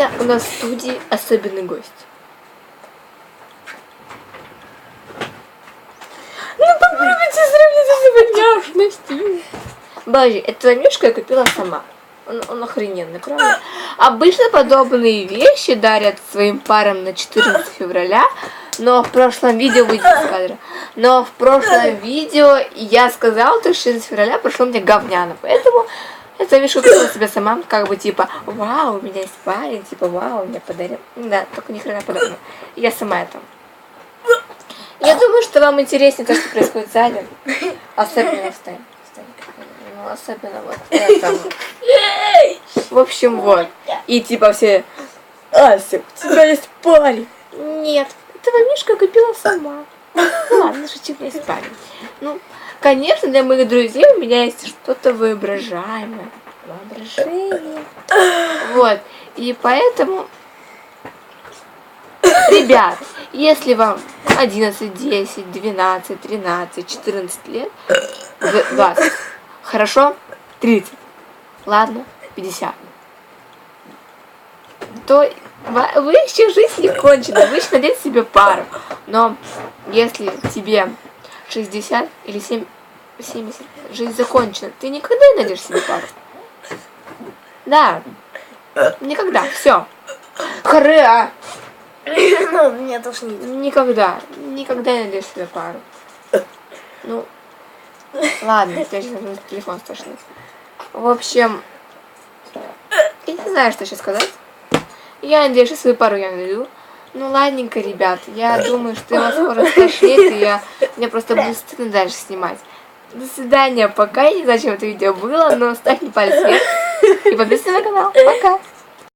Сегодня у нас в студии особенный гость. Ну попробуйте сравнить с внешностью. Боже, эту замешку я купила сама. Он, он охрененный, правда? Обычно подобные вещи дарят своим парам на 14 февраля, но в прошлом видео выйдет из кадра. Но в прошлом видео я сказала, что 14 февраля прошло мне говняно, поэтому эту замешку купила себе сама, как бы типа, вау, у меня есть парень, типа, вау, мне подарил. Да, только ни хрена подобного. Я сама это. Я думаю, что вам интереснее то, что происходит сзади. Особенно в стане. Ну, особенно вот это. В общем, вот. И типа все, Ася, у тебя есть парень. Нет, этого Мишка купила сама. Ну ладно, шучу, есть парень. Ну, конечно, для моих друзей у меня есть что-то воображаемое. Воображение. Вот. И поэтому, ребят, если вам 11, 10, 12, 13, 14 лет, 20, хорошо, 30, ладно, 50, то вы еще жизнь не кончена, вы еще найдете себе пару. Но если тебе 60 или 7, 70, жизнь закончена, ты никогда не найдешь себе пару. Да, никогда, все. Хре, Ну, меня тошнит. Никогда, никогда не найдешь себе пару. Ну, ладно, я сейчас телефон страшный. В общем, я не знаю, что сейчас сказать. Я надеюсь, свою пару я найду. Ну, ладненько, ребят, я думаю, что его скоро стошнит, и я, мне просто будет стыдно дальше снимать. До свидания, пока. Я не знаю, чем это видео было, но ставьте палец вверх и подписывайтесь на канал. Пока.